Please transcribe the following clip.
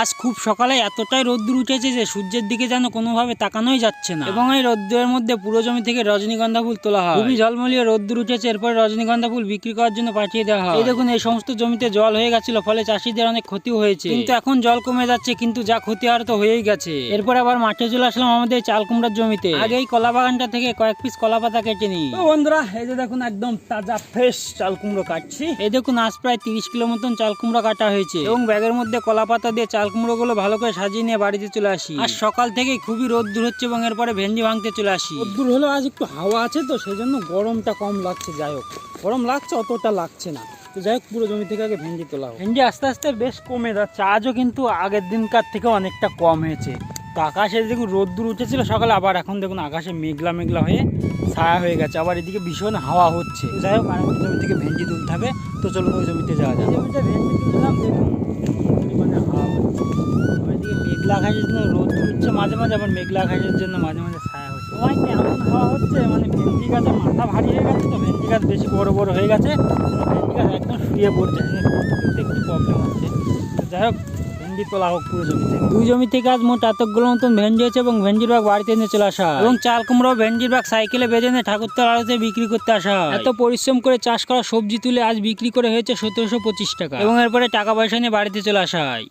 আজ খুব সকালে এতটাই রোদ্দুর উঠেছে যে সূর্যের দিকে যেন কোনোভাবে তাকানোই যাচ্ছে না। এবং এই রোদ্দুরের মধ্যে পুরো জমি থেকে রজনীগন্ধা ফুল তোলা হয়। খুবই ঝলমলিয়ে রোদ্দুর উঠেছে এরপর রজনীগন্ধা ফুল বিক্রি করার জন্য পাঠিয়ে দেওয়া হয়। এই দেখুন এই সমস্ত জমিতে জল হয়ে গেছিল ফলে চাষিদের অনেক ক্ষতি হয়েছে। কিন্তু এখন জল কমে যাচ্ছে কিন্তু যা ক্ষতি আর তো হয়েই গেছে। এরপর আবার মাঠে চলে আসলাম আমাদের চাল কুমড়ার জমিতে। আগে এই কলা বাগানটা থেকে কয়েক পিস কলা পাতা কেটে নিই। বন্ধুরা এই যে দেখুন একদম তাজা ফ্রেশ চাল কুমড়ো কাটছি। এই দেখুন আজ প্রায় তিরিশ কিলো মতন চাল কুমড়ো কাটা হয়েছে। এবং ব্যাগের মধ্যে কলা পাতা দিয়ে চাল কুমড়ো গুলো ভালো করে সাজিয়ে নিয়ে বাড়িতে চলে আসি। আর সকাল থেকে খুবই রোদ দূর হচ্ছে এবং এরপরে ভেন্ডি ভাঙতে চলে আসি। দূর হলো আজ একটু হাওয়া আছে তো সেই জন্য গরমটা কম লাগছে যাই হোক। গরম লাগছে অতটা লাগছে না। তো যাই হোক পুরো জমি থেকে আগে ভেন্ডি তোলা হোক। ভেন্ডি আস্তে আস্তে বেশ কমে যাচ্ছে আজও কিন্তু আগের দিনকার থেকে অনেকটা কম হয়েছে। তো আকাশে দেখুন রোদ দূর উঠেছিল সকালে আবার এখন দেখুন আকাশে মেঘলা মেঘলা হয়ে ছায়া হয়ে গেছে আবার এদিকে ভীষণ হাওয়া হচ্ছে। যাই হোক আরেকটা জমি থেকে ভেন্ডি তুলতে হবে। তো চলুন ওই জমিতে যাওয়া যায় জমিতে ভেন্ডি তুললাম দেখুন। আকাশের জন্য রোদ উঠছে মাঝে মাঝে আবার মেঘলা আকাশের জন্য মাঝে মাঝে ছায়া হচ্ছে। তোমার কি এমন হাওয়া হচ্ছে? মানে ভেন্ডি গাছের মাথা ভারী হয়ে গেছে তো? ভেন্ডি গাছ বেশি বড় বড় হয়ে গেছে। ভেন্ডি গাছ একদম শুয়ে পড়ছে। তুলতে একটু প্রবলেম হচ্ছে। যাই হোক ভেন্ডি তোলা হোক পুরো জমি থেকে দুই জমি থেকে আজ মোট এতগুলো মতন ভেন্ডি হয়েছে এবং ভেন্ডির ব্যাগ বাড়িতে এনে চলে আসা এবং চাল কুমড়ো ভেন্ডির ব্যাগ সাইকেলে বেঁধে এনে ঠাকুরতলা আড়তে বিক্রি করতে আসা হয়। এত পরিশ্রম করে চাষ করা সবজি তুলে আজ বিক্রি করে হয়েছে সতেরোশো পঁচিশ টাকা। এবং এরপরে টাকা পয়সা নিয়ে বাড়িতে চলে আসা হয়।